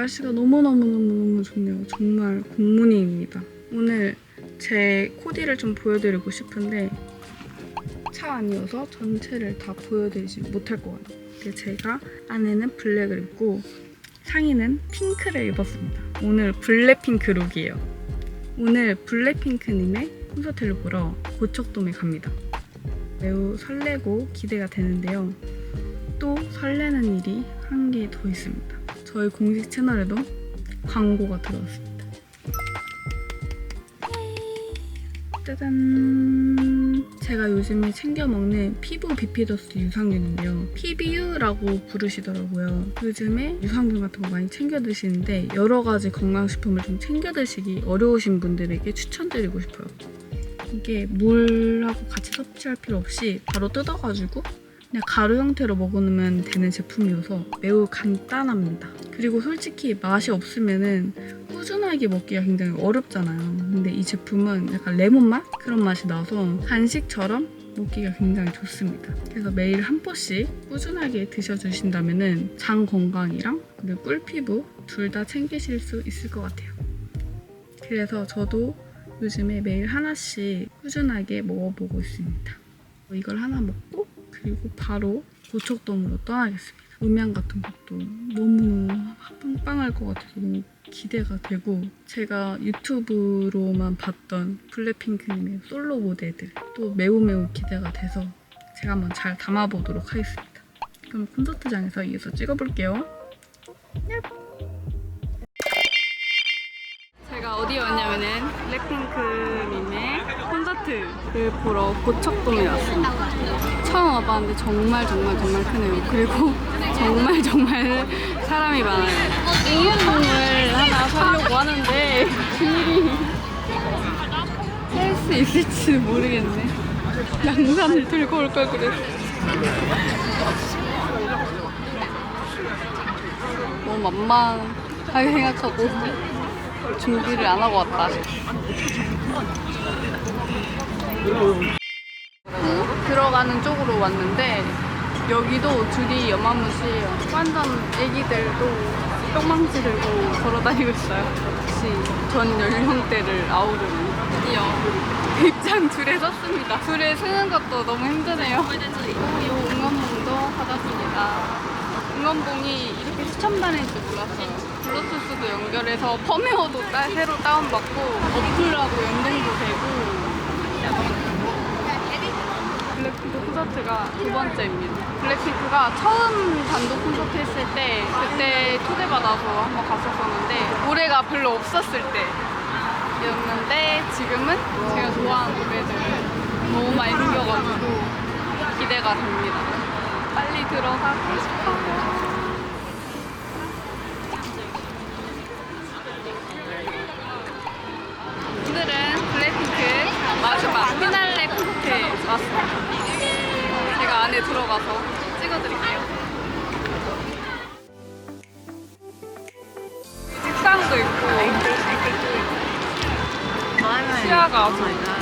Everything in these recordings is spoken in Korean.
날씨가 너무너무너무너무 좋네요. 정말 굿모닝입니다. 오늘 제 코디를 좀 보여드리고 싶은데 차 아니어서 전체를 다 보여드리지 못할 것 같아요. 제가 안에는 블랙을 입고 상의는 핑크를 입었습니다. 오늘 블랙핑크 룩이에요. 오늘 블랙핑크님의 콘서트를 보러 고척돔에 갑니다. 매우 설레고 기대가 되는데요. 또 설레는 일이 한 개 더 있습니다. 저희 공식 채널에도 광고가 들어왔습니다. 짜잔! 제가 요즘에 챙겨 먹는 피부 비피더스 유산균인데요. PBU라고 부르시더라고요. 요즘에 유산균 같은 거 많이 챙겨 드시는데 여러 가지 건강식품을 좀 챙겨 드시기 어려우신 분들에게 추천드리고 싶어요. 이게 물하고 같이 섭취할 필요 없이 바로 뜯어가지고 그냥 가루 형태로 먹으면 되는 제품이어서 매우 간단합니다. 그리고 솔직히 맛이 없으면은 꾸준하게 먹기가 굉장히 어렵잖아요. 근데 이 제품은 약간 레몬 맛? 그런 맛이 나서 간식처럼 먹기가 굉장히 좋습니다. 그래서 매일 한 포씩 꾸준하게 드셔주신다면은 장 건강이랑 그리고 꿀피부 둘 다 챙기실 수 있을 것 같아요. 그래서 저도 요즘에 매일 하나씩 꾸준하게 먹어보고 있습니다. 이걸 하나 먹고 그리고 바로 고척돔으로 떠나겠습니다. 음향 같은 것도 너무 빵빵할 것 같아서 너무 기대가 되고 제가 유튜브로만 봤던 블랙핑크님의 솔로 무대들 또 매우 매우 기대가 돼서 제가 한번 잘 담아보도록 하겠습니다. 그럼 콘서트장에서 이어서 찍어볼게요. 제가 어디에 왔냐면은 블랙핑크님의 콘서트를 보러 고척돔에 왔습니다. 처음 와봤는데 정말 정말 정말 크네요. 그리고 정말 정말 사람이 많아요. 응원봉을 하나 사려고 하는데 비밀이 살수 있을지 모르겠네. 양산을 들고 올 걸 그랬어. 너무 만만하게 생각하고 준비를 안 하고 왔다. 들어가는 쪽으로 왔는데 여기도 줄이 여마무시해요. 완전 애기들도 뿅망치 들고 걸어다니고 있어요. 역시 전 연령대를 아우르는 드디어 입장 줄에 섰습니다. 줄에 서는 것도 너무 힘드네요. 이 응원봉도 받았습니다. 응원봉이 이렇게 추첨단일 줄 몰랐어요. 블루투스도 연결해서 펌웨어도 따- 새로 다운받고 어플하고 연동도 되고 블랙핑크 콘서트가 두 번째입니다. 블랙핑크가 처음 단독 콘서트 했을 때 그때 초대받아서 한번 갔었었는데 노래가 별로 없었을 때였는데 지금은 제가 좋아하는 노래들 너무 많이 생겨가지고 기대가 됩니다. 빨리 들어가고 싶어요. 들어가서 찍어드릴게요. 책상도 있고 시야가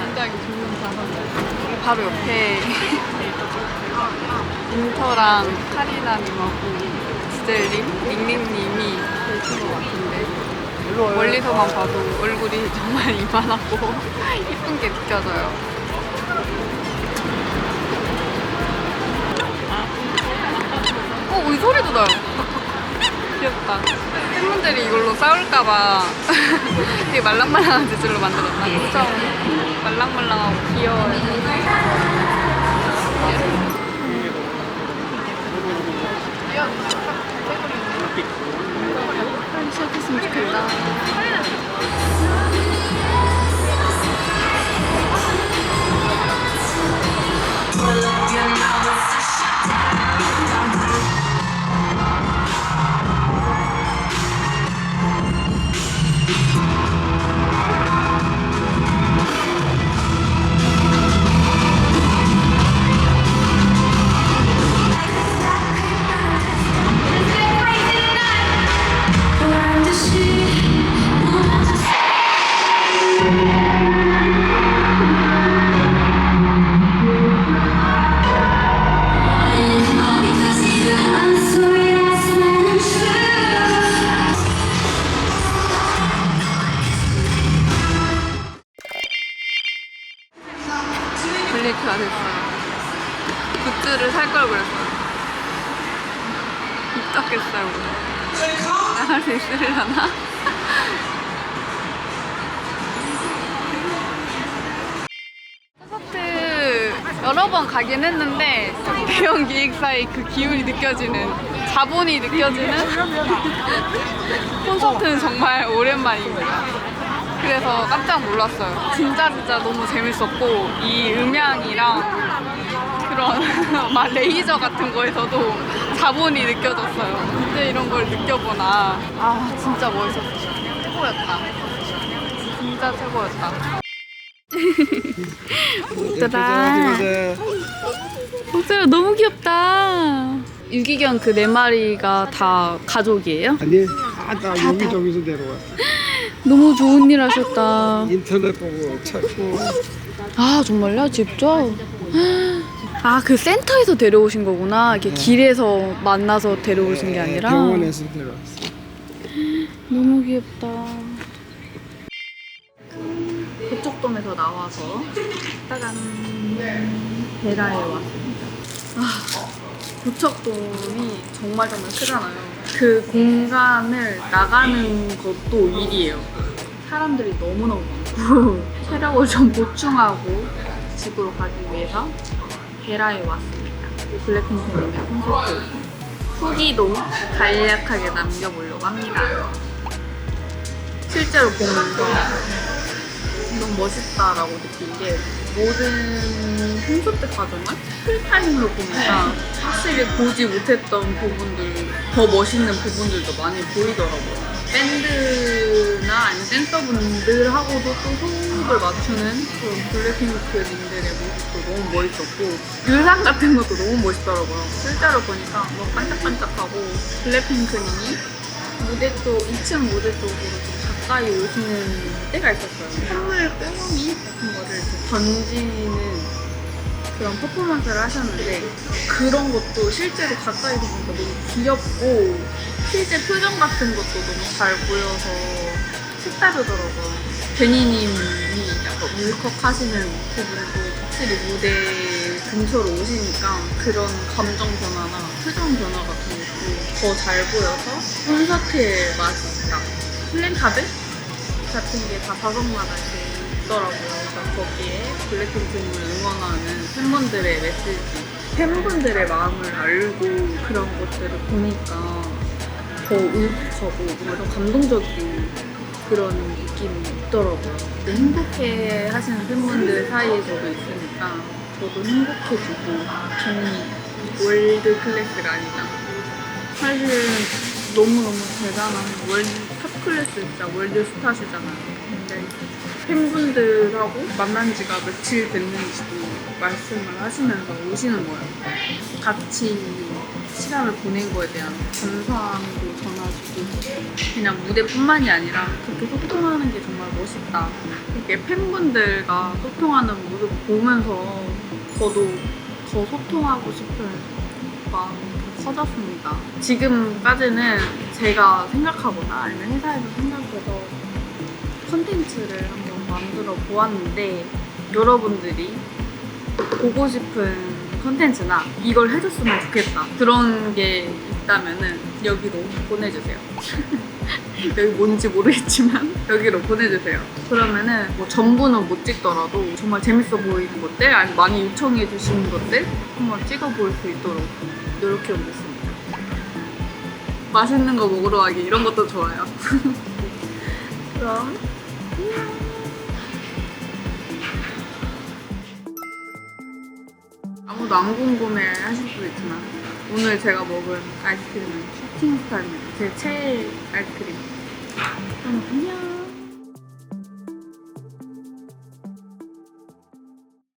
굉장히 좋은 장소입니다. 바로 옆에 인터랑 카리나님하고 지젤님, 닉님님이 계신 것 같은데 멀리서만 봐도 얼굴이 정말 이만하고 이쁜 게 느껴져요. 어, 이 소리도 나요. 귀엽다. 팬분들이 이걸로 싸울까봐 되게 말랑말랑한 재질로 만들었나? 엄청 말랑말랑하고 귀여워요. 빨리 시작했으면 좋겠다. 수 있으려나? 콘서트 여러 번 가긴 했는데 대형 기획사의 그 기운이 느껴지는 자본이 느껴지는 콘서트는 정말 오랜만입니다. 그래서 깜짝 놀랐어요. 진짜 진짜 너무 재밌었고 이 음향이랑 그런 막 레이저 같은 거에서도 자본이 느껴졌어요. 근데 이런 걸 느껴보나 아 진짜 멋있었어. 최고였다. 진짜 최고였다. 짜잔. 목소리가 너무 귀엽다. 유기견 그 네 마리가 다 가족이에요? 아니 다다 여기저기서 내려왔어 너무 좋은 일 하셨다. 인터넷 보고 찾고 아 정말요? 직접? 아 그 센터에서 데려오신 거구나. 이렇게 길에서 만나서 데려오신 게 아니라. 네, 병원에서 내려왔어 너무 귀엽다. 고척돔에서 나와서 따단 베라에 왔습니다. 아, 고척돔이 정말 정말 크잖아요. 그 공간을 나가는 것도 일이에요. 사람들이 너무너무 많고 체력을 좀 보충하고 집으로 가기 위해서 베라에 왔습니다. 블랙핑크님의 콘서트 후기도 간략하게 남겨보려고 합니다. 실제로 보면서 너무 멋있다라고 느낀 게 모든 콘서트 과정을 풀타임으로 보니까 확실히 보지 못했던 부분들, 더 멋있는 부분들도 많이 보이더라고요. 밴드나 아니면 댄서분들하고도 또 호흡을 맞추는 그런 블랙핑크님들의 모습도 너무 멋있었고 의상 같은 것도 너무 멋있더라고요. 실제로 보니까 너무 반짝반짝하고 블랙핑크님이 무대 쪽, 2층 무대 쪽으로 좀 가까이 오시는 때가 있었어요. 선물 꾸러미 같은 거를 던지는 그런 퍼포먼스를 하셨는데 그런 것도 실제로 가까이서 보니까 너무 귀엽고 실제 표정 같은 것도 너무 잘 보여서 색다르더라고요. 베니님이 약간 울컥 하시는 부분도 확실히 무대 근처로 오시니까 그런 감정 변화나 표정 변화 같은 것도 더 잘 보여서 콘서트의 맛이 있다. 플랜카드 같은 게 다 좌석마다 이렇게 있더라고요. 그래서 거기에 블랙핑크님을 응원하는 팬분들의 메시지, 팬분들의 마음을 알고 그런 것들을 보니까 더 울컥하고 뭔가 더 감동적인 그런 느낌이 있더라고요. 행복해 하시는 팬분들 사이에 저도 있으니까 저도 행복해지고 괜히 월드 클래스가 아니다. 사실은 너무너무 대단한 월드 탑 클래스 진짜 월드 스타시잖아요. 근데 팬분들하고 만난 지가 며칠 됐는지도 말씀을 하시면서 오시는 거예요. 같이 시간을 보낸 거에 대한 감사함도 전하시고 그냥 무대뿐만이 아니라 그렇게 소통하는 게 정말 멋있다. 이렇게 팬분들과 소통하는 모습을 보면서 저도 더 소통하고 싶은 마음이 더 커졌습니다. 지금까지는 제가 생각하거나 아니면 회사에서 생각해서 컨텐츠를 한번 만들어 보았는데 여러분들이 보고 싶은 컨텐츠나 이걸 해줬으면 좋겠다 그런 게 있다면은 여기로 보내주세요. 여기 뭔지 모르겠지만 여기로 보내주세요. 그러면은 뭐 전부는 못 찍더라도 정말 재밌어 보이는 것들 아니면 많이 요청해 주시는 것들 한번 찍어볼 수 있도록 노력해 보겠습니다. 맛있는 거 먹으러 가기 이런 것도 좋아요. 그럼 아무도 안 궁금해 하실 수도 있지만 오늘 제가 먹은 아이스크림은 슈팅 스타입니다. 제 최애 아이스크림. 그럼 안녕.